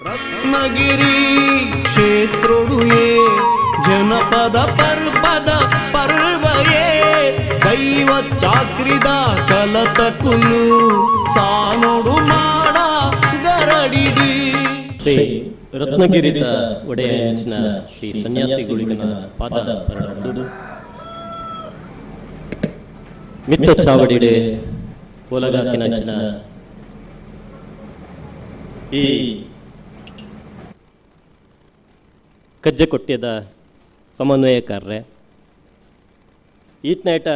ರತ್ನಗಿರಿ ಕ್ಷೇತ್ರೊಡುಯೇ ಜನಪದ ಪರ್ವದ ಪರ್ವಯೇ, ದೈವ ಚಾಕ್ರಿದ ಕಲತ ಕುಲು ಸಾನೋಡು ಮಾಡ ಗರಡಿಡಿ. ಶ್ರೀ ರತ್ನಗಿರಿತ ಒಡೆಯ ಶ್ರೀ ಸನ್ಯಾಸಿಗಳಿಗನ ಪಾದ ಪರಡುವುದು ಮಿತ್ತ ಚಾವಡಿಡೆ ಒಲಗಾಕಿನಂಚಿನ ಈ ಕಜ್ಜೆ ಸಮನ್ವಯಕಾರರೆ. ಸಮನ್ವಯಕಾರರೇ ಈತ್ನೇಟ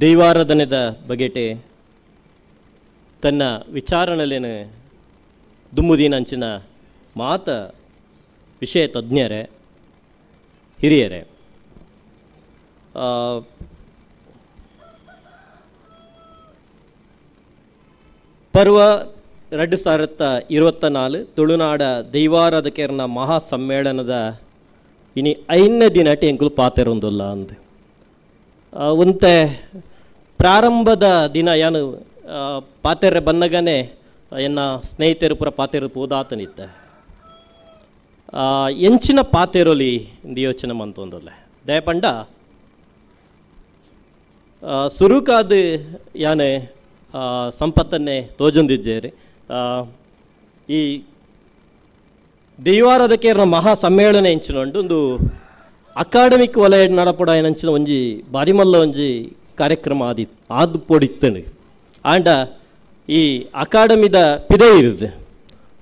ದೈವಾರಾಧನೆದ ಬಗೆಟೆ ತನ್ನ ವಿಚಾರಣೆಲೇನು ದುಮ್ಮುದೀನಂಚಿನ ಮಾತ ವಿಷಯ ತಜ್ಞರೇ ಹಿರಿಯರೇ. ಪರ್ವ ಎರಡು ಸಾವಿರದ ಇರುವತ್ತ ನಾಲ್ಕು ತುಳುನಾಡ ದೈವಾರಾಧಕರನ ಮಹಾ ಸಮ್ಮೇಳನದ ಇನಿ ಐದನೇ ದಿನಟೆ ಎಂಕುಲು ಪಾತೆರೊಂದುಲ್ಲ ಅಂದ್. ಒಂತೆ ಪ್ರಾರಂಭದ ದಿನ ಆ, ಪಾತೆರೆ ಬಂದಾಗನೇ ಎನ್ನ ಸ್ನೇಹಿತರು ಪುರ ಪಾತೆರು ಪೋದಾತನಿತ್ತ. ಎಂಚಿನ ಪಾತೆರೊಲಿ ಇಂದು ಯೋಚನೆ ಮಂತೊಂದುಲ್ಲೆ ದಯಪಂಡ ಸುರುಕಾದ ಯಾನೆ ಸಂಪತ್ತನ್ನೇ ತೋಜೊಂದಿದ್ದೇರಿ ಈ ದೈವಾರಾಧಕರ ಮಹಾ ಸಮ್ಮೇಳನ ಎಂಚಿನೊಂಡು ಒಂದು ಅಕಾಡೆಮಿಕ್ ವಲಯ ನಡಪಡ ಏನಂಚಿನ ಒಂಜಿ ಬಾರಿಮಲ್ಲ ಒಂಜಿ ಕಾರ್ಯಕ್ರಮ ಆದಿ ಆದ್ ಪೊಡಿತ್ತನು ಆಂಡ ಈ ಅಕಾಡೆಮಿದ ಪಿದೆ ಇರುದು.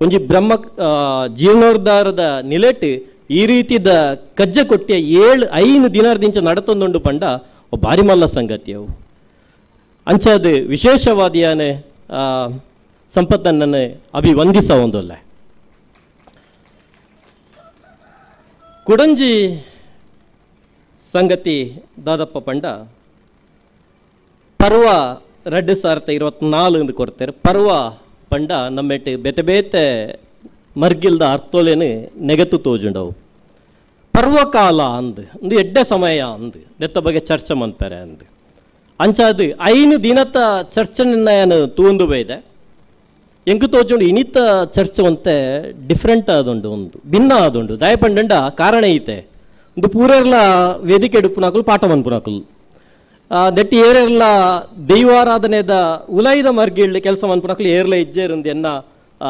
ಒಂಜಿ ಬ್ರಹ್ಮ ಆ, ಜೀರ್ಣೋದ್ಧಾರದ ನಿಲೆಟ್ ಈ ರೀತಿದ ಕಜ್ಜೆ ಕೊಟ್ಟಿಯ ಏಳು ಐನು ದಿನದಿಂದ ನಡತೊಂದುಂಡು ಪಂಡ ಒ ಬಾರಿ ಮಲ್ಲ ಸಂಗತಿ ಅವು ಅಂಚಾದ ವಿಶೇಷವಾದಿಯಾನೆ ಅಭಿವಂದಿಸ ಒಂದೊಲ್ಲೆ ಕುಡಂಜಿ ಸಂಗತಿ ದಾದಪ್ಪ ಪಂಡ ಪರ್ವ ಎರಡು ಸಾವಿರದ ಇರುವತ್ನಾಲ್ಕು ಎಂದು ಕೊಡ್ತಾರೆ. ಪರ್ವ ಪಂಡ ನಮ್ಮೆಟ್ಟು ಬೇತೆ ಬೇತೆ ಮರ್ಗಿಲ್ದ ಅರ್ಥೋಲೇನು ನೆಗತು ತೋಜುಂಡವು. ಪರ್ವಕಾಲ ಅಂದು, ಒಂದು ಎಡ್ಡೆ ಸಮಯ ಅಂದು, ನೆತ್ತ ಬಗ್ಗೆ ಚರ್ಚೆ ಮಾಡ್ತಾರೆ ಅಂದು. ಅಂಚಾದು ಐನು ದಿನದ ಚರ್ಚೆ ಏನು ತೂಂದು ಬೈದೆ. ಎಂಕು ತೋಜುಂಡು ಇನಿತ ಚರ್ಚ್ ಒಂತೆ ಡಿಫ್ರೆಂಟ್ ಆದುಂಡು ಒಂದು, ಭಿನ್ನ ಆದುಂಡು. ದಯಪಂಡ ಕಾರಣ ಐತೆ. ಒಂದು ಪೂರೆರ್ಲ ವೇದಿಕೆ ಎಡುಪುನಾಕುಲು, ಪಾಠ ಮನ್ಪುನಾಕುಲು. ನೆಟ್ಟಿ ಏರೆರ್ಲ ದೈವಾರಾಧನೆದ ಉಲೈದ ಮರ್ಗಿಳ್ಳಿ ಕೆಲಸ ಮನ್ಪುನಾಕುಲು ಏರ್ಲ ಇಜ್ಜೇರುಂದು ಎನ್ನ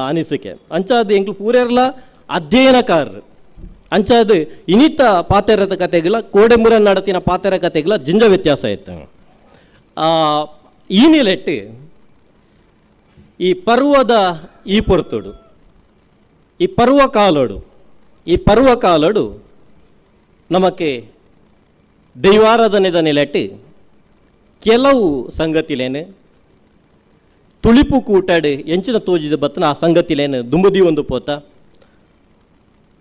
ಅನಿಸಿಕೆ. ಅಂಚಾದ ಎಂಕ್ಲು ಪೂರೆರ್ಲ ಅಧ್ಯಯನಕಾರರು. ಅಂಚಾದ ಇನಿತ ಪಾತೆರದ ಕತೆಗಳ ಕೋಡೆಮುರ ನಡತಿನ ಪಾತೆರ ಕತೆಗಳ ಜಿಂಜ ವ್ಯತ್ಯಾಸ ಐತೆ. ಈ ನಿಲೆಟ್ಟು ಈ ಪರ್ವದ ಈ ಪೊರ್ತುಡು, ಈ ಪರ್ವ ಕಾಲಡು, ಈ ಪರ್ವ ಕಾಲಡು ನಮಗೆ ದೈವಾರಾಧನೆದ ನೆಲೆಟ್ಟು ಕೆಲವು ಸಂಗತಿಲೇನು, ತುಳಿಪು ಕೂಟಾಡು ಎಂಚಿನ ತೋಜಿದ ಬತ್ತನ ಆ ಸಂಗತಿಲೇನು ದುಂಬುದಿ ಒಂದು ಪೋತ.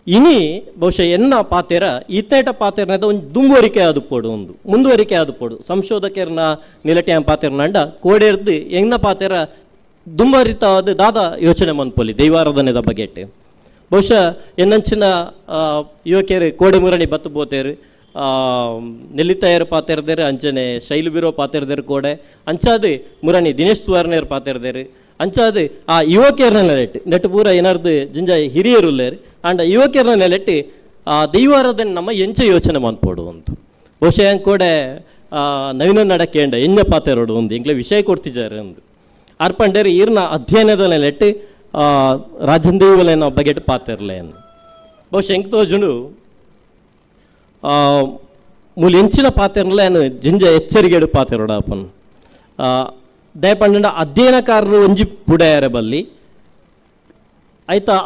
ಇನಿ ಬಹುಶಃ ಎನ್ನ ಪಾತೆರ, ಈತೇಟ ಪಾತೆರನದ ಒಂದು ದುಂಬುವರಿಕೆ ಆದು ಪೋಡು ಒಂದು, ಮುಂದುವರಿಕೆ ಆದು ಪೋಡು. ಸಂಶೋಧಕರನ ನಿಲಟೆ ಪಾತೆರನಂಡ ಕೋಡೆರ್ದು ಎನ್ನ ಪಾತೆರ ದುಂಬರಿತಾದ ದಾದ ಯೋಚನೆ ಮನ್ಪೊಲಿ ದೈವಾರಾಧನೆದ ಬಗೆಟ್ ಬಹುಶಃ ಎನ್ನಂಚಿನ ಯುವಕಿಯರು ಕೋಡೆ ಮುರಣಿ ಬತ್ತು ಬೋತೇರು ನೆಲ್ಲಿತಾಯರು ಪಾತೆರ್ದೇರು, ಅಂಚನೆ ಶೈಲು ಬಿರೋ ಪಾತೆರ್ದೇರು ಕೋಡೆ, ಅಂಚಾದು ಮುರಣಿ ದಿನೇಶ್ ಸುವರ್ಣರು ಪಾತೆರ್ದೇರು, ಅಂಚಾದು, ಆ, ಯುವಕಿಯರನ್ನ ನೆಲೆಟ್ಟು. ನೆಟ್ಟು ಪೂರ ಏನಾರ್ದು ಜಿಂಜ ಹಿರಿಯರು ಹಿರಿಯರುಲ್ಲೇರು ಅಂಡ ಯುವಕಿಯರನ್ನ ನೆಲೆಟ್ಟು, ಆ, ದೈವಾರಾಧನೆ ನಮ್ಮ ಎಂಚ ಯೋಚನೆ ಮನ್ಪೋಡು ಅಂತ ಬಹುಶಃ ಕೋಡೆ ನವೀನ ನಡಕೇಂಡ ಎಂಜ ಪಾತೆರೋಡು ಒಂದು ಎಂಗ್ಲೆ ವಿಷಯ ಕೊಡ್ತಿದ್ದಾರೆ ಒಂದು ಅರ್ಪಂಡೇರು ಈರ್ನ ಅಧ್ಯಯನದ ನೆಲೆಟ್ಟು ರಾಜಂದೇವಲೇನ ಬಗೆಟ್ ಪಾತೆರ್ಲೆ ಎಂದು ಬಹುಶಃ ಹೆಂಗೆ ತೋಜುಂಡು ಮೂಲ ಎಂಚಿನ ಪಾತೆರ್ನಲ್ಲ ಏನು ಜಿಂಜ ಎಚ್ಚರಿಗೆಡು ಪಾತೆರೋಡ ಅಪ್ಪನ್ ದಯಪಂಡ ಅಧ್ಯಯನಕಾರರು ಒಂಜಿ ಪುಡೆಯರ ಬಲ್ಲಿ, ಆಯ್ತಾ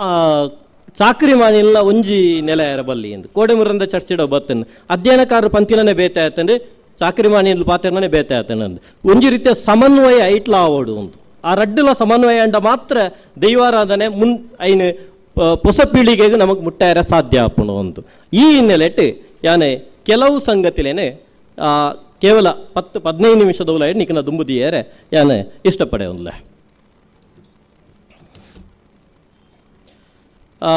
ಚಾಕ್ರಿ ಮಾನಿಲ್ಲ ಒಂಜಿ ನೆಲೆಯರ ಬಲ್ಲಿ ಎಂದು. ಕೋಡೆಮುರಂದ ಚರ್ಚೆಡ ಬತ್ತನ್ ಅಧ್ಯಯನಕಾರರು ಪಂಕ್ತಿನೇ ಬೇತೆ ಚಾಕ್ರಿ ಮಾನಿಲ್ ಪಾತೆರ್ನೇ ಬೇತೆ ಆಯ್ತಾನಂದು ಒಂಜಿ ರೀತಿಯ ಸಮನ್ವಯ ಐಟ್ಲ ಆವೋಡು ಒಂದು ಆ ರಡ್ಡುಲ ಸಮನ್ವಯ ಅಂಡ ಮಾತ್ರ ದೈವಾರಾಧನೆ ಮುನ್ ಐನ್ ಹೊಸ ಪೀಳಿಗೆಗೆ ನಮಗೆ ಮುಟ್ಟಾಯರ ಸಾಧ್ಯ ಆಪಣ ಒಂದು ಈ ಹಿನ್ನೆಲೆಟ್ ಯಾನೆ ಕೆಲವು ಸಂಗತಿಲೇನೆ ಕೇವಲ ಪತ್ತು ಹದಿನೈದು ನಿಮಿಷದ ಉಲ ನಿಕ್ನ ದುಂಬುದಿಯರೆ ಯಾನೆ ಇಷ್ಟಪಡೆ ಆ,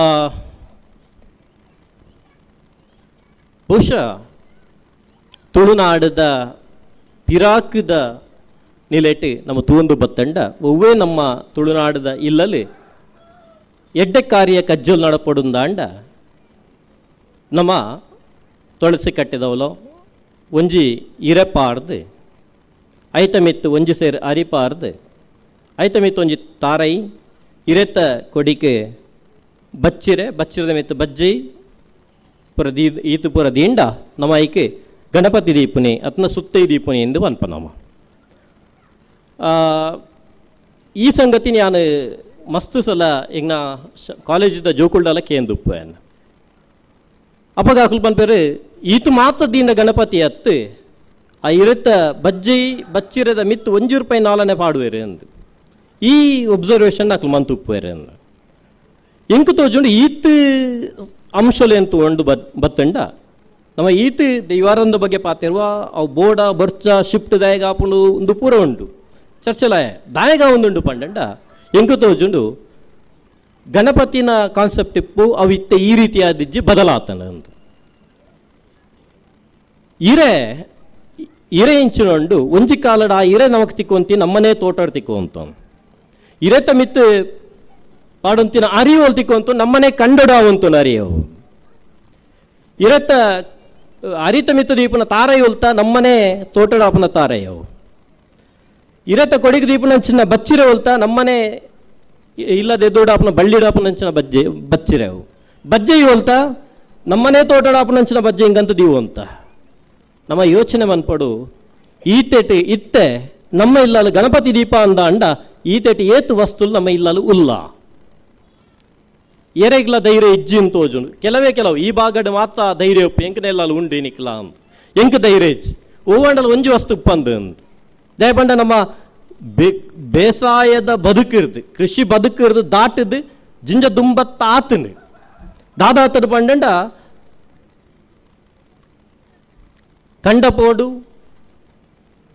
ಬಹುಶಃ ತುಳುನಾಡದ ಪಿರಾಕದ ನಿಲೆಟ್ಟು ನಮ್ಮ ತೂಂದು ಬತ್ತಂಡ, ಒವ್ವೇ ನಮ್ಮ ತುಳುನಾಡದ ಇಲ್ಲಲಿ ಎಡ್ಡೆ ಕಾರ್ಯ ಕಜ್ಜೋಲ್ ನಡಪಡುಂದಾಂಡ ನಮ್ಮ ತುಳಸಿ ಕಟ್ಟಿದವಲೋ, ಒಂಜಿ ಇರೆಪಾರ್ದು ಐತ ಮಿತ್ತು ಒಂಜಿ ಸೇರ್ ಅರಿಪಾರ್ದು ಐತ ಒಂಜಿ ತಾರೈ ಇರೆತ್ತ ಕೊಡಿಕೆ ಬಚ್ಚಿರೆ, ಬಚ್ಚಿರದ ಮಿತ್ತು ಬಜ್ಜಿ, ಪುರ ದೀ ಈತು ಪುರ ದೀಂಡ ನಮ್ಮ ಐಕೆ ಗಣಪತಿ ದೀಪುನಿ, ಅತ್ನ ಸುತ್ತೈ ದೀಪುನಿ ಎಂದು ಅನ್ಪ ನಮ್ಮ ಈ ಸಂಗತಿ ನಾನು ಮಸ್ತ್ ಸಲ ಈಗ ನಾ ಕಾಲೇಜಿದ ಜೋಕುಲ್ಡಲ ಕೇಂದುಪ್ಪೇನು ಅಪಗ ಪನ್ಪೇರು ಈತು ಮಾತ್ರ ದೀನ ಗಣಪತಿ ಅತ್ತು, ಆ ಇರತ್ತ ಬಜ್ಜಿ, ಬಚ್ಚಿರದ ಮಿತ್ತು ಒಂಜಿ ರೂಪಾಯಿ ನಾಲನೆ ಪಾಡುವೆರೆ ಅಂದು. ಈ ಒಬ್ಸರ್ವೇಷನ್ ಹಾಕಲ್ ಮಂತುಪ್ಪೇರು ಅಂದು. ಎಂಕು ತೋಜುಂಡು ಈತ್ ಅಂಶಲು ಎಂತು ಒಂದು ಬತ್ ಬತ್ತಂಡ. ನಮ್ಮ ಈತ್ ದೈವಾರಂದ ಬಗ್ಗೆ ಪಾತಿರುವ, ಅವು ಬೋಡ, ಬರ್ಚ, ಶಿಫ್ಟ್ ದಾಯಗ ಒಂದು ಪೂರ ಉಂಟು ಚರ್ಚಲಾಯ ದಾಯಗ ಒಂದುಂಡು ಪಂಡಂಡ ಎಂಕು ತೋಜುಂಡು ಗಣಪತಿನ ಕಾನ್ಸೆಪ್ಟ್ ಇಪ್ಪು ಅವು ಇತ್ತೆ ಈ ರೀತಿಯಾದಿಜ್ಜಿ ಬದಲಾತನ ಅಂತ ಇರೆ ಇರೆ ಇಂಚಿನೊಂಡು ಒಂಜಿ ಕಾಲಡ ಆ ಇರೆ ನಮಕ್ ತಿಕ್ಕೊಂತಿ ನಮ್ಮನೆ ತೋಟಡ್ ತಿಕ್ಕೊಂತ ಇರೆತ ಪಾಡಂತಿನ ಪಾಡೊಂತಿನ ಅರಿವೋಲ್ ತಿಕ್ಕೊಂತು ನಮ್ಮನೆ ಅವಂತ ಅರಿಯವು. ಇರತ್ತ ಅರಿತ ಮಿತ್ತ ದೀಪನ ತಾರೈವಲ್ತ ನಮ್ಮನೆ ತೋಟಡಾಪನ ತಾರಯ್ಯವು ಇರತ್ತ ಕೊಡಿಗೆ ದೀಪನ ಚಿನ್ನ ಬಚ್ಚಿರೆ ಹೊಲ್ತ ನಮ್ಮನೆ ಇಲ್ಲದೆ ಬಳ್ಳಿಡಾಪನ ಬಳ್ಳಿಡಾಪನಂಚಿನ ಬಜ್ಜೆ ಬಚ್ಚಿರೆವು ಬಜ್ಜೆ ಹೊಲ್ತ, ನಮ್ಮನೆ ತೋಟಡಾಪನಂಚಿನ ಬಜ್ಜೆ ಹಿಂಗಂತ ದೀವು ಅಂತ. ನಮ್ಮ ಯೋಚನೆ ಮನ್ಪಡು, ಈತೆಟ್ ಇತ್ತೆ ನಮ್ಮ ಇಲ್ಲಲು ಗಣಪತಿ ದೀಪ ಅಂದ ಅಂಡ, ಈತೆಟ್ ಏತು ವಸ್ತುಲು ನಮ್ಮ ಇಲ್ಲಲು ಉಲ್ಲ. ಎರೆಗ್ಲ ಧೈರ್ಯ ಇಜ್ಜಿ ಅಂತ ತೋಜುಂಡು. ಕೆಲವೇ ಕೆಲವು, ಈ ಭಾಗಡ್ ಮಾತ್ರ ಧೈರ್ಯ ಉಪ್ಪು ಎಂಕನೆಲ್ಲ ಉಂಡು ನಿಕ್ಲ ಅಂತ. ಎಂಕ ಧೈರ್ಯ ಇಜ್ಜಿ. ಓವಂಡಲ್ ಒಂಜಿ ವಸ್ತು ಉಪ್ಪಂದು ಅಂತ ದಯಪಂಡ ನಮ್ಮ ಬೇಸಾಯದ ಬದುಕಿರ್ದು ಕೃಷಿ ಬದುಕಿರ್ದು ದಾಟಿದ್ದು, ಜಿಂಜ ದುಂಬತ್ತ ಆತನು ದಾದಾತನ ಪಂಡಂಡ ಕಂಡ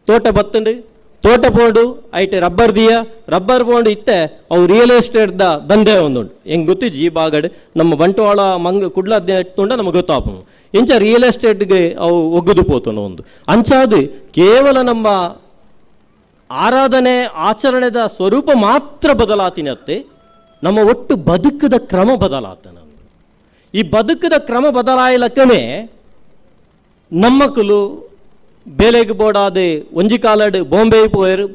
ತೋಟ ಬತ್ತಂಡು ತೋಟ ಪೋಡು, ಐಟೆ ರಬ್ಬರ್ ದಿಯ. ರಬ್ಬರ್ ಪೋಂಡು ಇತ್ತೆ, ಅವು ರಿಯಲ್ ಎಸ್ಟೇಟ್ ದ ದಂಧೆ ಒಂದುಂಡು ಹೆಂಗ್ ಗೊತ್ತಿಜ್ಜಿ ಈ ಬಾಗಡ್? ನಮ್ಮ ಬಂಟ್ವಾಳ ಮಂಗ ಕುಡ್ಲ ಇಟ್ಟುಂಡ ನಮಗೆ ಗೊತ್ತಾಪನು ಇಂಚ ರಿಯಲ್ ಎಸ್ಟೇಟ್ಗೆ ಅವು ಒಗ್ಗದು ಪೋತನು ಒಂದು. ಅಂಚಾದು ಕೇವಲ ನಮ್ಮ ಆರಾಧನೆ ಆಚರಣೆದ ಸ್ವರೂಪ ಮಾತ್ರ ಬದಲಾತಿನತ್ತೆ. ನಮ್ಮ ಒಟ್ಟು ಬದುಕದ ಕ್ರಮ ಬದಲಾತನ. ಈ ಬದುಕದ ಕ್ರಮ ಬದಲಾಯಲಕ್ಕನೇ ನಮ್ಮಕ್ಕಲು ಬೇಲೆಗೆ ಬೋಡಾದೆ ಒಂಜಿ ಕಾಲಡ್ ಬಾಂಬೆ ಪೋಯರು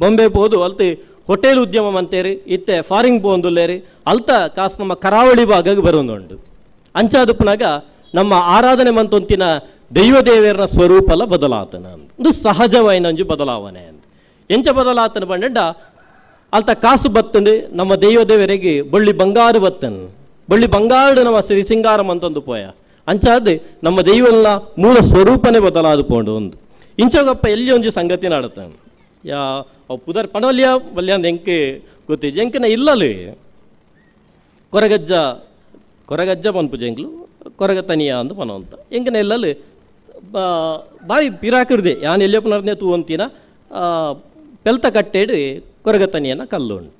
ಬಾಂಬೆ ಪೋದು ಅಲ್ತಿ ಹೋಟೆಲ್ ಉದ್ಯಮ ಅಂತೇರಿ ಇತ್ತೆ ಫಾರಿಂಗ್ ಪೋಂದುಲ್ಲೇರಿ, ಅಲ್ತ ಕಾಸು ನಮ್ಮ ಕರಾವಳಿ ಭಾಗಕ್ಕೆ ಬರೋದುಂಡು. ಅಂಚಾದಪ್ಪನಾಗ ನಮ್ಮ ಆರಾಧನೆ ಮಂತೊಂತಿನ ದೈವ ಸ್ವರೂಪಲ ಬದಲಾತನ. ಒಂದು ಸಹಜವಾಯಿನ ಒಂಜಿ ಬದಲಾವಣೆ ಎಂಚ ಬದಲಾತನ ಪಂಡ ಅಲ್ತ ಕಾಸು ಬತ್ತಂದು ನಮ್ಮ ದೈವ ದೇವರಿಗೆ ಬಳ್ಳಿ ಬಂಗಾರು ಬತ್ತನ್. ಬಳ್ಳಿ ಬಂಗಾರು ನಮ್ಮ ಸಿರಿ ಸಿಂಗಾರಂ ಅಂತಂದು ಪೋಯ. ಅಂಚಾದೆ ನಮ್ಮ ದೈವಲ್ಲ ಮೂಲ ಸ್ವರೂಪನೇ ಬದಲಾದು ಪೋಂಡು ಒಂದು. ಇಂಚೋಗಪ್ಪ ಎಲ್ಲಿ ಒಂಜಿ ಸಂಗತಿ ನಾಡತಾನೆ ಯಾ, ಅವು ಪುದರ್ ಪಣವಲ್ಯ ಬಲ್ಯ ಅಂದ್ ಎಂಕೆ ಗೊತ್ತಿಜ್ಜ ಎಂಕನ ಇಲ್ಲಲಿ. ಕೊರಗಜ್ಜ ಕೊರಗಜ್ಜ ಬನ್ಪು ಜಂಗ್ಲು ಕೊರಗ ತನಿಯ ಅಂದು ಪನವಂತ ಎಂಕನ ಎಲ್ಲಲು ಬಾ, ಬಾರಿ ಪಿರಾಕಿರ್ದೆ ಯಾನ್ ಎಲ್ಲಿಯಪ್ಪನರ್ನೆ ತೂ ಅಂತಿನ? ಪೆಲ್ತ ಕಟ್ಟೇಡು ಕೊರಗತನಿಯನ್ನು ತನಿಯನ ಕಲ್ಲುಂಡು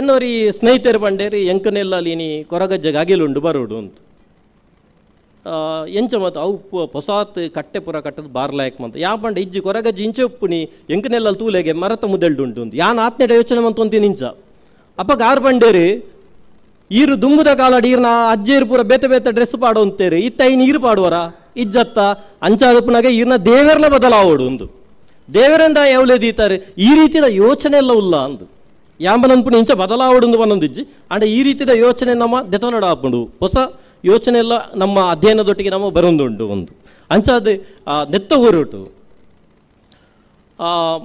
ಎನ್ನೋರಿ ಸ್ನೇಹಿತರು ಬಂಡೇರಿ ಎಂಕನೆಲ್ಲ ಲೀನಿ ಕೊರಗಜ್ಜಗೆ ಅಗಿಲುಂಡು ಬರೋಡು ಅಂತ ಎಂಚ ಮತ್ತು ಅವು ಪೊಸಾತ್ ಕಟ್ಟೆ ಪುರ ಕಟ್ಟದ ಬಾರ್ಲಾಯಕ್ ಮಂತ. ಯಾ ಪಂಡ ಇಜ್ಜಿ ಕೊರಗಜ್ಜಿ ಇಂಚೆ ಉಪ್ಪುನಿ ಎಂಕನೆಲ್ಲ ತೂಲೆಗೆ ಮರತ ಮುದೆಲ್ಡುಂಟು ಅಂತ ಯಾನ್ ಆತ್ನೆಡ ಯೋಚನೆ ಮಂತೊಂತೀನಿ ನಿಂಚ. ಅಪ್ಪ ಗಾರ್ ಬಂಡೇರಿ ಈರು ದುಂಬುದ ಕಾಲಡಿ ಈರ್ನ ಅಜ್ಜೇರು ಪೂರ ಬೇತೆ ಬೇತೆ ಡ್ರೆಸ್ ಪಾಡು ಅಂತೇರಿ ಇತ್ತ ಈ ನೀರು ಪಾಡುವರ, ಇಜ್ಜತ್ತ ಅಂಚಾದಪ್ಪನಾಗ ಈರ್ನ ದೇವರ್ಲ ಬದಲಾವಡು ಒಂದು ದೇವರಿಂದ ಯಾವಲೇ ದೀತಾರೆ ಈ ರೀತಿಯ ಯೋಚನೆ ಎಲ್ಲ ಉಲ್ಲ ಅಂದು. ಯಾಂಬನನ್ಪುಣ ಇಂಚ ಬದಲಾವಡು ಒಂದೊಂದಿಜ್ಜಿ ಅಂಡ ಈ ರೀತಿಯ ಯೋಚನೆ ನಮ್ಮ ದೆತನಡ ಆಪುಂಡು. ಹೊಸ ಯೋಚನೆ ಎಲ್ಲ ನಮ್ಮ ಅಧ್ಯಯನದೊಟ್ಟಿಗೆ ನಮ್ಮ ಬರೊಂದುಂಡು ಒಂದು. ಅಂಚಾದ ಆ, ನೆತ್ತ ಹೊರಟು ಆ,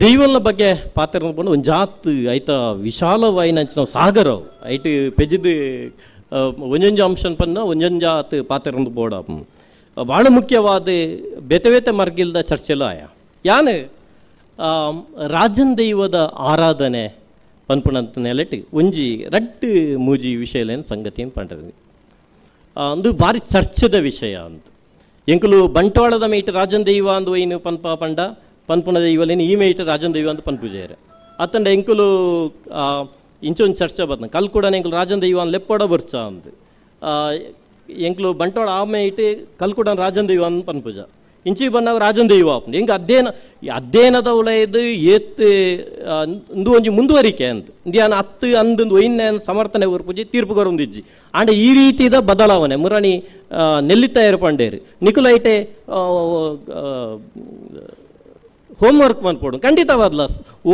ದೈವಲ್ನ ಬಗ್ಗೆ ಪಾತ್ರ ಒಂದು ಜಾತ್ ಐತ ವಿಶಾಲವಾಯಿನ ನಾವು ಸಾಗರ ಅವು. ಐಟ್ ಪೆಜಿದ್ ಒಂಜೊಂಜ ಅಂಶನ್ ಪನ್ನ ಒಂಜೊಂಜಾತ್ ಪಾತ್ರ ಬೋಡ ಭಾಳ ಮುಖ್ಯವಾದ ಬೇತೆ ಬೇತೆ ಮರ್ಗಿಲ್ದ ಚರ್ಚೆಲು ಆಯ. ಯಾನ್ ರಾಜನ್ ದೈವದ ಆರಾಧನೆ ಪನ್ಪುಣಂತ ನೆಲೆಟ್ ಒಂಜಿ ರಡ್ಡು ಮೂಜಿ ವಿಷಯಲೇನು ಸಂಗತಿ ಪಂಡ್ರಿ ಅಂದು ಭಾರಿ ಚರ್ಚೆದ ವಿಷಯ ಅಂತ. ಎಂಕುಲು ಬಂಟ್ವಾಳದ ಮೇಟ್ ರಾಜನ್ ದೈವ ಅಂದು ಒಯ್ನು ಪನ್ಪ ಪಂಡ ಪನ್ಪುನ ದೈವಲೇನು ಈ ಮೇಟ್ ರಾಜನ್ ದೈವ ಅಂತ ಪನ್ಪುಜೇರೆ ಅತ್ತಂಡ ಎಂಕುಲು ಇಂಚೊಂದು ಚರ್ಚೆ ಬರ್ತಾನೆ ಕಲ್ ಕೂಡ ಎಂಕುಲು ರಾಜನ್ ದೈವ ಲೆಪ್ಪೊಡ ಬರ್ಚ ಅಂದು. ಎಂಕುಲು ಬಂಟೋಳ ಆಮೆ ಇಟ್ಟು ಕಲ್ಕುಡನ್ ದೈವ ಅಂತ ಪನ್ಪುಜ. ಇಂಚಿ ಬಂದಾಗ ರಾಜನ್ ದೈವ ಆಪುಂಡು ಹಿಂಗೆ ಅಧ್ಯಯನ ಅಧ್ಯಯನದ ಉಳಯದು ಏತ್ ಇಂದು ಒಂಜಿ ಮುಂದುವರಿಕೆ ಅಂತ. ಇಂದಿಯಾನ ಹತ್ತು ಅಂದೊಂದು ಒಯ್ನ ಸಮರ್ಥನೆ ಉರ್ಪುಜಿ ತೀರ್ಪು ಕೊರೊಂದಿಜ್ಜಿ. ಆಂಡ ಈ ರೀತಿದ ಬದಲಾವಣೆ ಮುರಾಣಿ ಆ, ನೆಲ್ಲಿತ್ತ ಏರ್ಪಂಡೇರು. ನಿಕುಲೈಟೆ ಹೋಮ್ವರ್ಕ್ ಮನ್ಪೋಡು. ಖಂಡಿತವಾದ್ಲ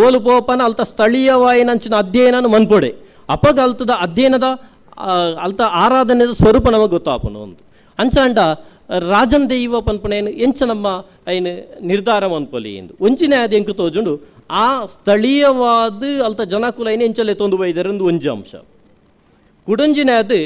ಓಲು ಪೋಪನ ಅಲ್ತ ಸ್ಥಳೀಯವಾಯಿನಂಚಿನ ಅಧ್ಯಯನ ಮನ್ಪೊಡೆ. ಅಪಗ ಅಲ್ತದ ಅಧ್ಯಯನದ ಅಲ್ತ ಆರಾಧನೆದ ಸ್ವರೂಪ ನಮಗೆ ಗೊತ್ತಾಪನು ಒಂದು ಅಂಚಾಂಡ ರಾಜನ್ ದೈವ ಪನ್ಪನೇನು ಎಂಚ ನಮ್ಮ ಐನು ನಿರ್ಧಾರ ಮನ್ಪೊಲಿ ಎಂದು ಒಂಚಿನ ಅದು ಎಂಕು ತೋಜುಂಡು ಆ ಸ್ಥಳೀಯವಾದ ಅಲ್ತ ಜನಕುಲ ಐನು ಎಂಚಲೆ ತೊಂದು ಬೈದರಂದು ಒಂಜಿ ಅಂಶ ಕುಡಂಜಿನ ಅದು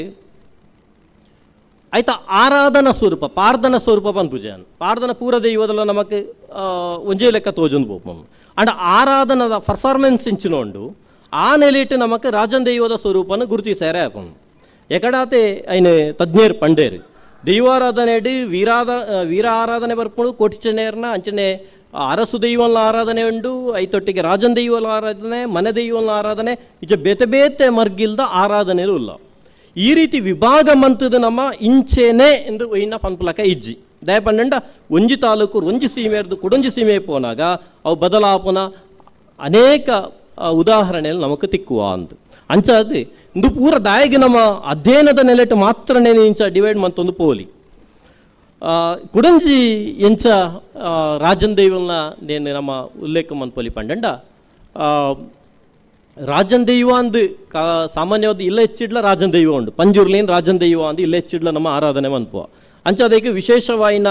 ಆಯ್ತಾ ಆರಾಧನಾ ಸ್ವರೂಪ ಪಾರ್ಧನ ಸ್ವರೂಪ ಪನ್ಪುಜಾನ್ ಪಾರ್ಧನ ಪೂರ ದೈವದಲ್ಲ ನಮಕ್ ಆ, ಒಂಜೇ ಲೆಕ್ಕ ತೋಜೊಂದು ಬೋಪಮ್ ಅಂಡ ಆರಾಧನದ ಪರ್ಫಾರ್ಮೆನ್ಸ್ ಇಂಚಿನೋಂಡು ಆ ನೆಲೆಟ್ ನಮಕ್ ರಾಜನ್ ದೈವದ ಸ್ವರೂಪನ ಗುರುತಿಸಾರೆ ಆಪಮ್ ಎಕಡಾತೆ ఆయన తజ్ఞేరు పండేరు ದೈವಾರಾಧನೆಡು ವೀರಾಧ ವೀರ ಆರಾಧನೆ ಬರ್ಪುಡು ಕೊಟ್ಟಿಚನೇರ್ನ ಅಂಚನೆ ಅರಸು ದೈವನ ಆರಾಧನೆ ಉಂಡು, ಐತೊಟ್ಟಿಗೆ ರಾಜನ್ ದೈವನ ಆರಾಧನೆ, ಮನೆ ದೈವನ ಆರಾಧನೆ ಇಜ ಬೇತೆ ಬೇತೆ ಮರ್ಗಿಲ್ದ ಆರಾಧನೆಲು ಇಲ್ಲ. ಈ ರೀತಿ ವಿಭಾಗ ಮಂತದ ನಮ್ಮ ಇಂಚೆನೆ ಎಂದು ಒಯ್ನ ಪನ್ಪುಲಕ ಇಜ್ಜಿ. ದಯಪಂಡ ಒಂಜಿ ತಾಲೂಕು, ಒಂಜಿ ಸೀಮೆರ್ದು ಕುಡೊಂಜಿ ಸೀಮೆ ಪೋನಾಗ, ಅವು ಬದಲಾಪುನ ಅನೇಕ ಉದಾಹರಣೆಯಲ್ಲಿ ನಮಕ್ ತಿಕ್ಕುವ ಅಂತ ಅಂಚಾದು ಇಂದು ಪೂರ ದಾಯಿಗೆ ನಮ್ಮ ಅಧ್ಯಯನದ ನೆಲೆಟ್ ಮಾತ್ರನೇ ಇಂಚ ಡಿವೈಡ್ ಮಂತೊಂದು ಪೋಲಿ. ಕುಡಂಜಿ ಎಂಚ ರಾಜನ್ ದೈವಲ್ನ ನೇನು ನಮ್ಮ ಉಲ್ಲೇಖ ಮನ್ಪೊಲಿ ಪಂಡಂಡ ರಾಜನ್ ದೈವ ಅಂದು ಕಾ, ಸಾಮಾನ್ಯವಾದ ಇಲ್ಲ ಹೆಚ್ಚಿಡ್ಲ ರಾಜನ್ ದೈವ ಉಂಡು. ಪಂಜುರ್ಲೇನು ರಾಜನ್ ದೈವ ಅಂದು ಇಲ್ಲ ಹೆಚ್ಚಿಡ್ಲ ನಮ್ಮ ಆರಾಧನೆ ಮನ್ಪುವ ಅಂಚ ಅದಕ್ಕೆ ವಿಶೇಷವಾಯಿನ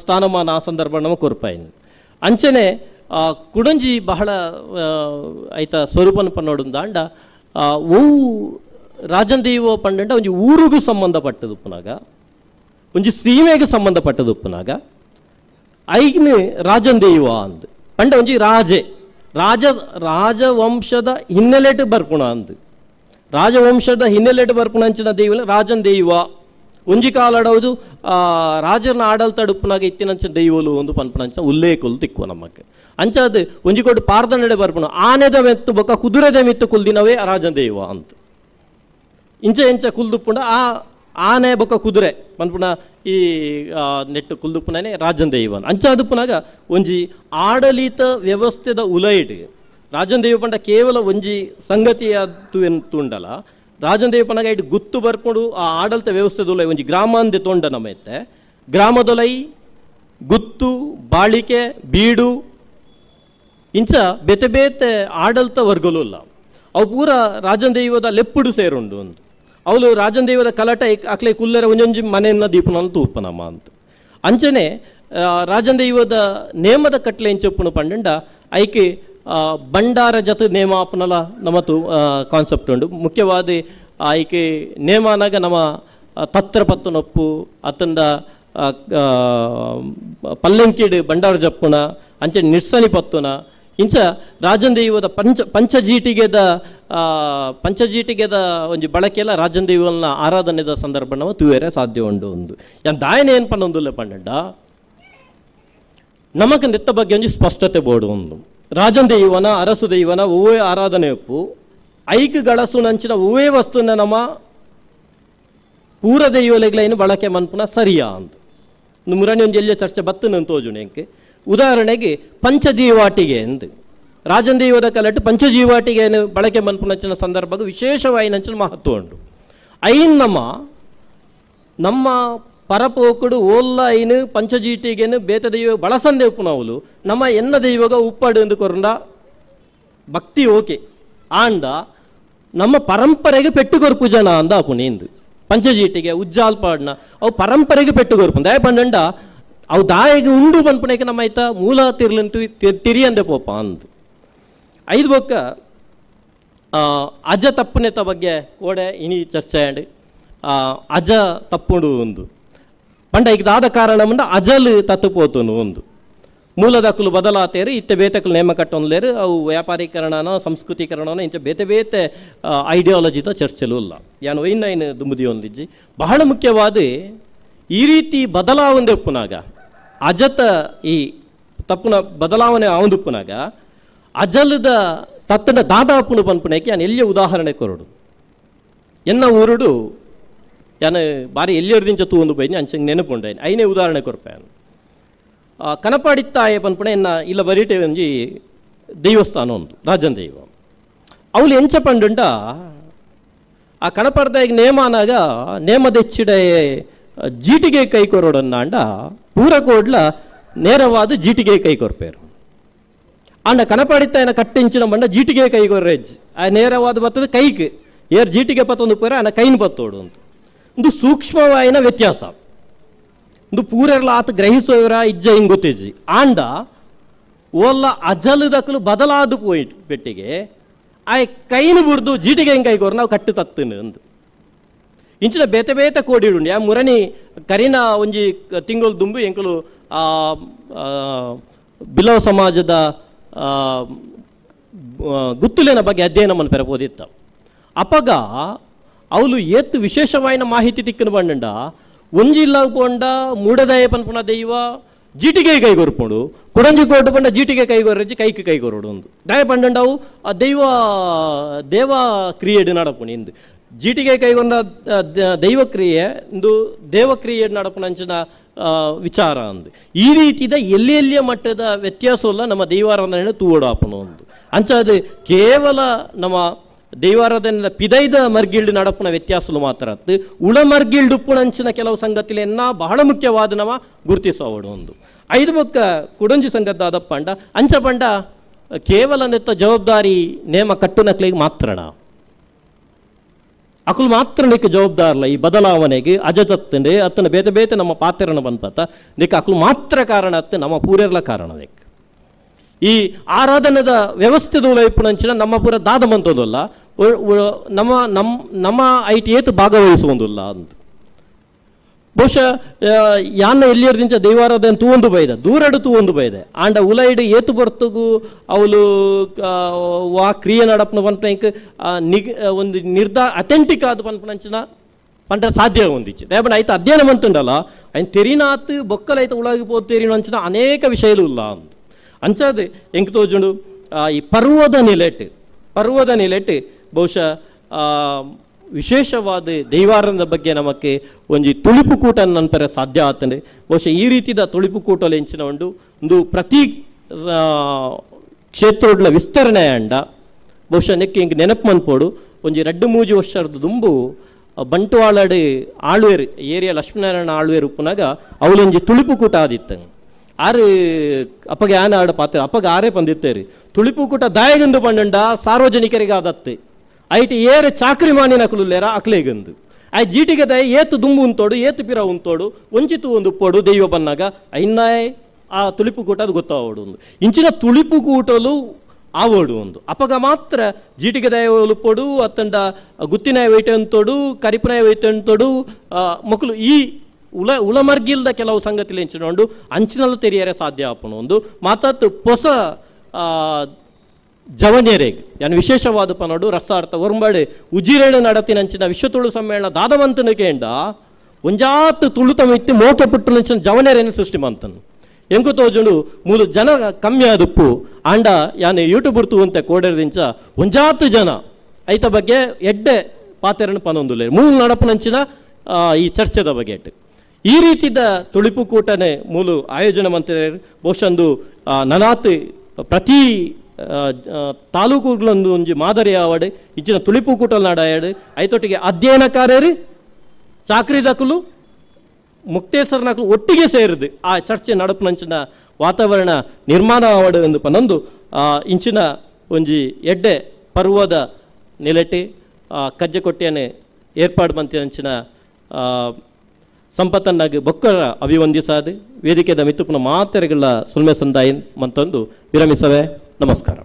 ಸ್ಥಾನಮಾನ ಆ ಸಂದರ್ಭ ನಮ್ಮ ಕೊರ್ಪಾಯಿನ. ಅಂಚನೆ ಕುಡಂಜಿ ಬಹಳ ಐತ ಸ್ವರೂಪನ ಪನ್ನೋಡು ದಾಂಡ ಓ ಓವು ರಾಜನ್ ದೈವ ಪಂಡಂಡ ಒಂಜಿ ಊರಿಗೂ ಸಂಬಂಧಪಟ್ಟದು ಪುನಗ, ಒಂಜಿ ಸೀಮೆಗೆ ಸಂಬಂಧಪಟ್ಟದು ಉಪ್ಪುನಾಗ ಐಗ್ನ ರಾಜನ್ ದೈವ ಅಂದ್. ಪಂಡ ಒಂಜಿ ರಾಜೆ, ರಾಜ, ರಾಜವಂಶದ ಹಿನ್ನೆಲೆಟ್ ಬರ್ಪುಣ ಅಂದ್. ರಾಜವಂಶದ ಹಿನ್ನೆಲೆಟ್ ಬರ್ಪುಣ ಅಂಚಿನ ದೇವಿನ ರಾಜನ್ ದೈವ ಒಂಜಿ ಕಾಲಡವುದು ರಾಜನ ಆಡಲ್ತ ಉಪ್ಪುನಾಗ ಇತ್ತಿನಂಚ ದೈವಲು ಒಂದು ಪನ್ಪನಂಚ ಉಲ್ಲೇಖಲು ತಿಕ್ಕು ನಮಕ್ ಅಂಚಾದ ಒಂಜಿ ಕೊಟ್ಟು ಪಾರ್ದನಡೆ ಬರ್ಪಣ ಆನೆದ ಮೆತ್ತು ಬೊಕ್ಕ ಕುದುರೆದ ಮಿತ್ತು ಕುಲ್ದಿನವೇ ರಾಜನ ದೈವ ಅಂತ. ಇಂಚ ಇಂಚ ಕುಲ್ದುಪ್ಪುಂಡ, ಆ ಆನೆ ಬೊಕ್ಕ ಕುದುರೆ ಪನ್ಪುಣ ಈ ನೆಟ್ಟು ಕುಲ್ದುಪ್ಪುನೇ ರಾಜನ್ ದೈವನ್. ಅಂಚಾದುಪ್ಪುನಾಗ ಒಂಜಿ ಆಡಳಿತ ವ್ಯವಸ್ಥೆದ ಉಲೈಡ್, ರಾಜನ ದೈವ ಪಂಡ ಕೇವಲ ಒಂಜಿ ಸಂಗತಿಯ ಎಂತುಂಡಲ ರಾಜನ್ ಇಟ್ಟು ಗುತ್ತು ಬರ್ಕೊಂಡು ಆ ಆಡಳಿತ ವ್ಯವಸ್ಥೆ ಉಲೈ ಒಂಜಿ ಗ್ರಾಮಾಂದೆ ತೊಂಡ ನಮೆತ್ತೆ ಗ್ರಾಮದೊಲೈ ಗುತ್ತು, ಬಾಳಿಕೆ, ಬೀಡು, ಇಂಚ ಬೇತೆ ಬೇತೆ ಆಡಳಿತ ವರ್ಗಲು ಅವು ಪೂರ ರಾಜನ್ ದೈವದ ಲೆಪ್ಪುಡು ಸೇರುಂಡು ಒಂದು. ಅವಳು ರಾಜನ ದೈವದ ಕಲಟ ಅಕ್ಲೆ ಕುಲ್ಲರ ಒಂಜೊಂಜಿ ಮನೆಯನ್ನ ದೀಪನ ತೂಪನಮ್ಮ ಅಂತ ಅಂಚನೆ ರಾಜನ ದೈವದ ನೇಮದ ಕಟ್ಲೆ ಇಂಚೊಪ್ಪುನು ಪಂಡಂಡ, ಐಕೆ ಆ, ಬಂಡಾರ ಜತ ನೇಮ ಅಪ್ಪನಲ ನಮ್ಮತು ಕಾನ್ಸೆಪ್ಟ್ ಉಂಡು ಮುಖ್ಯವಾದ ಆಯ್ಕೆ ನೇಮಾನಾಗ ನಮ್ಮ ತತ್ರ ಪತ್ತನೊಪ್ಪು ಭಂಡಾರ ಪಲ್ಲೆಂಕಿಡ್ ಬಂಡಾರ ಜಪ್ಪುನ ಅಂಚೆ ನಿರ್ಸನಿ ಪತ್ತುನ. ಇಂಚ ರಾಜನ್ ದೈವದ ಪಂಚ ಪಂಚಜೀಟಿಗೆದ ಪಂಚಜೀಟಿಗೆದ ಒಂಜಿ ಬಳಕೆಲ್ಲ ರಾಜನ್ ದೈವಲ್ನ ಆರಾಧನೆದ ಸಂದರ್ಭ ನಾವು ತೂವೇರೆ ಸಾಧ್ಯ ಉಂಡು ಒಂದು. ಯಾನ್ ದಾಯನ ಏನು ಪನ್ನೊಂದುಲ್ಲ ಪಂಡ ನಮಕ್ ನಿತ್ತ ಬಗ್ಗೆ ಒಂಜಿ ಸ್ಪಷ್ಟತೆ ಬೋಡು ಒಂದು ರಾಜನ್ ದೈವನ, ಅರಸು ದೈವನ ಆರಾಧನೆ ಉಪ್ಪು. ಐಕ್ ಗಳಸು ನಂಚಿನ ಹೂವೇ ವಸ್ತುನ ನಮ್ಮ ಪೂರ ದೈವಲೆಗಳೇನು ಬಳಕೆ ಮನ್ಪುನ ಸರಿಯಾ ಅಂತ ಮುರಾಣಿ ಒಂದು ಎಲ್ಲಿಯ ಚರ್ಚೆ ಬತ್ತನ ತೋಜುಣ ಎಂಕೆ ಉದಾಹರಣೆಗೆ ಪಂಚಜೀವಾಟಿಗೆ ಎಂದು. ರಾಜನ್ ದೈವದ ಕಲಟ್ಟು ಪಂಚಜೀವಾಟಿಗೆ ಬಳಕೆ ಮನ್ಪುನಂಚಿನ ಸಂದರ್ಭ ವಿಶೇಷವಾಯಿನಂಚಿನ ಮಹತ್ವ ಉಂಟು. ಐನ್ ನಮ್ಮ ನಮ್ಮ ಪರಪೋಕುಡು ಓಲ್ಲ ಐನು ಪಂಚಜೀಟಿಗೆನು ಬೇತ ದೈವ ಬಳಸಂದೆ ಉಪ್ಪುನವಲು ನಮ್ಮ ಎನ್ನ ದೈವಗ ಉಪ್ಪಾಡು ಎಂದು ಕೊರಂಡ ಭಕ್ತಿ ಓಕೆ. ಆಂಡ ನಮ್ಮ ಪರಂಪರೆಗೆ ಪೆಟ್ಟುಕೊರ್ಪು ಜನ ಅಂದ ಅಪುನೇಂದು ಪಂಚಜೀಟಿಗೆ ಉಜ್ಜಾಲ್ಪಾಡ್ನ ಅವು ಪರಂಪರೆಗೆ ಪೆಟ್ಟುಕೊರ್ಪು ದಯ ಪಂಡಂಡ ಅವು ದಾಯಿಗೆ ಉಂಡು ಪನ್ಪುನೇಕೆ ನಮ್ಮ ಐತ ಮೂಲ ತಿರ್ಲಂತು ತಿರಿಯಂದೆ ಪೋಪ ಅಂದು. ಐದು ಬೊಕ್ಕ ಅಜ ತಪ್ಪುನೆತ ಬಗ್ಗೆ ಕೋಡೆ ಇನಿ ಚರ್ಚೆ ಆ, ಅಜ ತಪ್ಪುಂಡು ಒಂದು ಪಂಡ ದಾದ ಕಾರಣ ಮುಂದೆ ಅಜಲ್ ತತ್ತುಪೋತುನು ಒಂದು. ಮೂಲದಕ್ಕಲು ಬದಲಾತೇರಿ ಇತ್ತೆ ಬೇತಕ್ಕಲು ನೇಮ ಕಟ್ಟೊಂದ್ಲೇರು, ಅವು ವ್ಯಾಪಾರೀಕರಣನೋ, ಸಂಸ್ಕೃತೀಕರಣನೋ ಇಂಚ ಬೇತೆ ಬೇತೆ ಐಡಿಯಾಲಜಿತ ಚರ್ಚೆಲು ಇಲ್ಲ. ಯಾನು ಒಯ್ನ ಐನು ದುಂಬುದಿ ಬಹಳ ಮುಖ್ಯವಾದ, ಈ ರೀತಿ ಬದಲಾವಣೆ ಉಪ್ಪುನಾಗ, ಅಜತ ಈ ತಪ್ಪುನ ಬದಲಾವಣೆ ಆವಂದುಪ್ಪುನಾಗ ಅಜಲದ ತತ್ತನ ದಾದಾಪುನು ಪನ್ಪುನಕ್ಕೆ ಯಾನು ಎಲ್ಲಿಯ ಉದಾಹರಣೆ ಕೊರಡು. ಎನ್ನ ಊರುಡು ಯಾನು ಬಾರಿ ಜೊತೆ ಒಂದು ಅಂಚಂಗೆ ನೆನಪುಂಡೇನು ಐನೇ ಉದಾಹರಣೆ ಕೊರ್ಪಾನು ಆ, ಕನಪಾಡಿತ್ತಾಯ ಪನ್ಪುಣ ಎನ್ನ ಇಲ್ಲ ಬರೀಟೆ ಒಂಜಿ ದೈವಸ್ಥಾನ ಒಂದು ರಾಜನ್ ದೈವ ಅವಳು ಎಂಚ ಪಂಡುಂಡ ಆ ಕಣಪರ್ದಾಯಿಗೆ ನೇಮ ಅನ್ನಾಗ ನೇಮದೆಚ್ಚಿಡೆ ಜೀಟಿಗೆ ಕೈ ಕೊರೋಡನ್ನಾಂಡ ಪೂರ ಕೋಡ್ಲ ನೇರವಾದ ಜೀಟಿಗೆ ಕೈ ಕೊರ್ಪೇರು ಅಂಡ ಕಣಪಾಡಿತ್ತಾಯನ ಕಟ್ಟಿಂಚಿನ ಬಂಡ ಜೀಟಿಗೆ ಕೈ ಕೊರ್ರೆಜ್ ಆ ನೇರವಾದ ಬತ್ತದ ಕೈಕ್ ಏರ್ ಜೀಟಿಗೆ ಪತ್ತೊಂದು ಪೇರ ಆಯ್ನ ಕೈನ್ ಬತ್ತೋಡು ಅಂತ ಒಂದು ಸೂಕ್ಷ್ಮವಾಯಿನ ವ್ಯತ್ಯಾಸ. ಒಂದು ಪೂರೆರ್ಲ ಆತ ಗ್ರಹಿಸೋರ ಇಜ್ಜ ಹಿಂಗ್ ಗೊತ್ತಿಜ್ಜಿ ಆಂಡ ಓಲ್ಲ ಅಜಲದಕ್ಕಲು ಬದಲಾದ ಪೋಯಿಟ್ ಪೆಟ್ಟಿಗೆ ಆ ಕೈನು ಬುರ್ದು ಜೀಟಿಗೆ ಹೆಂಗೆ ಕೈಗೋರು, ನಾವು ಕಟ್ಟು ತತ್ತನು ಅಂದು. ಇಂಚಿನ ಬೇತೆ ಬೇತೆ ಕೋಡಿಡುಂಡು ಆ ಮುರಣಿ ಕರಿನ ಒಂಜಿ ತಿಂಗಳು ದುಂಬು ಎಂಕಲು ಬಿಲವ ಸಮಾಜದ ಗುತ್ತುಲಿನ ಬಗ್ಗೆ ಅಧ್ಯಯನ ಮನ ಪೆರಬೋದಿತ್ತ ಅಪಗ ಅವಳು ಏತ್ತು ವಿಶೇಷವಾಯಿನ ಮಾಹಿತಿ ತಿಕ್ಕನ ಬಂಡ ಒಂಜಿಲ್ಲ ಪೋಂಡ ಮೂಡದಾಯ ಪನ್ಪುನ ದೈವ ಜೀಟಿಗೆ ಕೈಗೊರ್ಪುಂಡು. ಕೊಡಂಜಿ ಕೋಟು ಪಂಡ ಜೀಟಿಗೆ ಕೈಗೊರ್ರಜ್ಜಿ ಕೈക്ക് ಕೈಗೊರಡು ಒಂದು ದಯ ಪಂಡಂಡವು ಆ ದೈವ ದೇವ ಕ್ರಿಯೆಡ್ ನಡಪುಣಿ ಇಂದು. ಜೀಟಿಗೆ ಕೈಗೊಂಡ ದೈವ ಕ್ರಿಯೆ ಇಂದು ದೇವ ಕ್ರಿಯೆ ನಡಪುಣಂಚಿನ ಆ, ವಿಚಾರ ಅಂದು. ಈ ರೀತಿದ ಎಲ್ಲಿ ಎಲ್ಲಿಯ ಮಟ್ಟದ ವ್ಯತ್ಯಾಸವಲ್ಲ ನಮ್ಮ ದೈವಾರಾಧನೆ ತೂವಡು ಆಪಣ ಒಂದು ಅಂಚಾದ ಕೇವಲ ನಮ್ಮ ದೈವಾರಾಧನೆ ಪಿದೈದ ಮರ್ಗಿಲ್ಡ್ ನಡಪುನ ವ್ಯತ್ಯಾಸಲು ಮಾತ್ರ ಉಳ ಮರ್ಗಿಲ್ಡ್ ಉಪ್ಪುಣಂಚಿನ ಕೆಲವು ಸಂಗತಿಲೆನ್ನ ಬಹಳ ಮುಖ್ಯವಾದ ನವ ಗುರುತಿಸೋಡು ಒಂದು. ಐದು ಬೊಕ್ಕ ಕುಡಂಜಿ ಸಂಗದ್ದಾದ ಪಂಡ, ಅಂಚ ಪಂಡ, ಕೇವಲ ನೆತ್ತ ಜವಾಬ್ದಾರಿ ನೇಮ ಕಟ್ಟುನಕ್ಲಿಗೆ ಮಾತ್ರಣ. ಅಕುಲು ಮಾತ್ರ ನಿಕ್ಕ ಜವಾಬ್ದಾರಲ್ಲ ಈ ಬದಲಾವಣೆಗೆ ಅಜತತ್ತಂಡೆ ಅತ್ತನ ಬೇತೆ ಬೇತೆ ನಮ್ಮ ಪಾತ್ರನ ಬಂದ್ಪತ್ತ ನಿಕ್ಕ ಅಕುಲು ಮಾತ್ರ ಕಾರಣ ಅತ್ತೆ ನಮ್ಮ ಪೂರೆರ್ಲ ಕಾರಣ ನಿಕ್ಕ ಈ ಆರಾಧನದ ವ್ಯವಸ್ಥೆದ ಉಳೈಪುಣಂಚಿನ ನಮ್ಮ ಪೂರ ದಾದ ಮಂತೋದಲ್ಲ ಉ- ಉ- ನಮ್ಮ ನಮ್ಮ ನಮ್ಮ ಐಟಿ ಏತು ಭಾಗವಹಿಸುವುದಿಲ್ಲ ಅಂತ ಬಹುಶಃ ಆ, ಯಾನ್ನ ಎಲ್ಲಿಯರ್ದಿಂಚ ದೈವಾರಾಧನೆ ತೂವೊಂದು ಬೈದ ದೂರಡು ತೂವೊಂದು ಬೈದೆ ಆಂಡ ಉಲೈಡ್ ಏತು ಬರ್ತಗು ಅವಳು ವಾ ಕ್ರಿಯೆ ನಡಪನ ಪನ್ಪಂಕ್ ನಿಗ್ ಒಂದು ನಿರ್ಧಾರ ಅಥೆಂಟಿಕ್ ಆದ ಪನ್ಪನಂಚಿನ ಪಂಡ ಸಾಧ್ಯ ಹೊಂದಿಚ್ಚು ದಯಪಂಡ ಐತ ಅಧ್ಯಯನ ಮಂತುಂಡಲ್ಲ ఆయన ತೆರಿನಾತ್ ಬೊಕ್ಕಲೈತ ಉಳಗಿ ಪೋದು ತೆರಿನ ಅಂಚಿನ ಅನೇಕ ವಿಷಯಲು ಇಲ್ಲ ಅಂತ ಅಂಚಾದೆ, ಎಂಕ್ ತೋಜುಂಡು ಈ ಪರ್ವದ ನಿಲೆಟ್ ಪರ್ವದ ನಿಲೆಟ್ ಬಹುಶಃ ವಿಶೇಷವಾದ ದೈವಾರದ ಬಗ್ಗೆ ನಮಕ್ಕೆ ಒಂಜಿ ತುಳಿಪು ಕೂಟ ನಂತರ ಸಾಧ್ಯ ಆತಂಡೆ. ಬಹುಶಃ ಈ ರೀತಿದ ತುಳಿಪು ಕೂಟಲು ಎಂಚಿನ ಉಂಡು ಒಂದು ಪ್ರತಿ ಕ್ಷೇತ್ರಗಳ ವಿಸ್ತರಣೆ ಅಂಡ. ಬಹುಶಃ ನೆಕ್ಕೆ ಹಿಂಗೆ ನೆನಪು ಮನ್ಪೋಡು, ಒಂಜಿ ರಡ್ಡು ಮೂಜಿ ವರ್ಷದ ದುಂಬು ಬಂಟ್ವಾಳಡ್ ಆಳ್ವೇರು, ಏರಿಯಾ ಲಕ್ಷ್ಮೀನಾರಾಯಣ ಆಳ್ವೇರು ಉಪ್ಪುನಾಗ ಅವಳೊಂಜಿ ತುಳಿಪು ಕೂಟ ಆದಿತ್ತು ಆರು ಅಪ್ಪಗೆ ಆನೆ ಆಡ ಪಾತ್ರ, ಅಪ್ಪಗೆ ಆರೇ ಬಂದಿರ್ತೇರಿ. ತುಳಿಪು ಕೂಟ ದಾಯಗಂದು ಪಂಡಂಡ ಸಾರ್ವಜನಿಕರಿಗೆ ಆದತ್ತೆ ಐಟಿ ಏರೆ ಚಾಕ್ರಿ ಮಾನಿನ ಕುಲುಲ್ಲೇರ ಅಕ್ಲೇಗಂದು. ಐ ಜೀಟಿಗೆ ದಯ ಏತು ದುಂಬು ಉಂತೋಡು, ಏತು ಪಿರ ಉಂತೋಡು ಒಂಚಿತು ಒಂದು ಉಪ್ಪೋಡು ದೈವ ಬನ್ನಾಗ ಐನ್ನಾಯ್ ಆ ತುಳಿಪು ಕೂಟ ಅದು ಗೊತ್ತಾವಡು ಒಂದು. ಇಂಚಿನ ತುಳಿಪು ಕೂಟಲು ಆವೋಡು ಒಂದು. ಅಪಗ ಮಾತ್ರ ಜೀಟಿಗೆ ದಯ ಒಲುಪೋಡು ಅತ್ತಂಡ ಗುತ್ತಿನಾಯ ವೈಟೆ ಅಂತೋಡು, ಕರಿಪನಾಯ ವೈಟೆ ಅಂತೋಡು ಮಕ್ಕಳು ಈ ಉಳ ಉಳಮರ್ಗಿಲ್ದ ಕೆಲವು ಸಂಗತಿలు ಎಂಚಿನೊಂಡು ಅಂಚಿನಲ್ಲಿ ತೆರಿಯರೆ ಸಾಧ್ಯ ಆಪುನು ಒಂದು ಮಾತಾತ್ ಹೊಸ ಆ, ಜವನ್ಯರೇಗ್. ಯಾನ್ ವಿಶೇಷವಾದ ಪನೋಡು ರಸಾರ್ಥ ಒರ್ಂಬಾಡೆ ಉಜಿರೇಣ ನಡತಿನಂಚಿನ ವಿಶ್ವ ತುಳು ಸಮ್ಮೇಳನ ದಾದವಂತನಿಗೆಂಡ ಒಂಜಾತ್ ತುಳುತ ಮಿತ್ತಿ ಮೋಕೆ ಪುಟ್ಟುನಂಚಿನ ಜವನ್ಯರೇನು ಸೃಷ್ಟಿ ಮಂತನು. ಎಂಕು ತೋಜುಂಡು ಮೂಲು ಜನ ಕಮ್ಮಿ ಆದುಪ್ಪು. ಆಂಡ ಯಾನ್ ಯೂಟ್ಯೂಬ್ ಬರ್ತು ಅಂತ ಕೋಡೆರದಿಂಚ ಒಂಜಾತ್ ಜನ. ಐತ ಬಗ್ಗೆ ಎಡ್ಡೆ ಪಾತೆರನ್ನು ಪನೊಂದುಲೆ ಮೂಲು ನಡಪನಂಚಿನ ನಂಚಿನ ಈ ಚರ್ಚೆದ ಬಗ್ಗೆ. ಈ ರೀತಿದ ತುಳಿಪು ಕೂಟನೆ ಮೂಲು ಆಯೋಜನೆ ಮಂತ್ರಿ ಬಹುಶಃ ಒಂದು ಆ, ನನಾತ್ ಪ್ರತಿ ತಾಲೂಕುಗಳೊಂದು ಒಂಜಿ ಮಾದರಿ ಆವಡೆ ಇಚ್ಚಿನ ತುಳಿಪು ಕೂಟಲ್ ನಾಡಾಯಡೆ ಐತೊಟ್ಟಿಗೆ ಅಧ್ಯಯನಕಾರ್ಯರು ಚಾಕ್ರಿದಕಲು ಮುಕ್ತೇಶ್ವರನಕಲು ಒಟ್ಟಿಗೆ ಸೇರಿದು. ಆ ಚರ್ಚೆ ನಡಪುನಂಚಿನ ವಾತಾವರಣ ನಿರ್ಮಾಣ ಆವಡೆ ಎಂದು ಪನೊಂದು ಇಂಚಿನ ಒಂಜಿ ಎಡ್ಡೆ ಪರ್ವದ ನೆಲೆಟಿ ಕಜ್ಜೆ ಕೊಟ್ಟಿಯನ್ನೇ ಏರ್ಪಾಡು ಮಂತಿನಂಚಿನ ಸಂಪತ್ತನ್ನಾಗಿ ಬೊಕ್ಕರ ಅಭಿವಂದಿಸಾದೆ ವೇದಿಕೆದ ಮಿತ್ತುಪುನ ಮಾತೆರೆಗಳ ಸುಲ್ಮೆ ಸಂದಾಯಿನ್ ಮಂತಂದು ವಿರಮಿಸವೆ. ನಮಸ್ಕಾರ.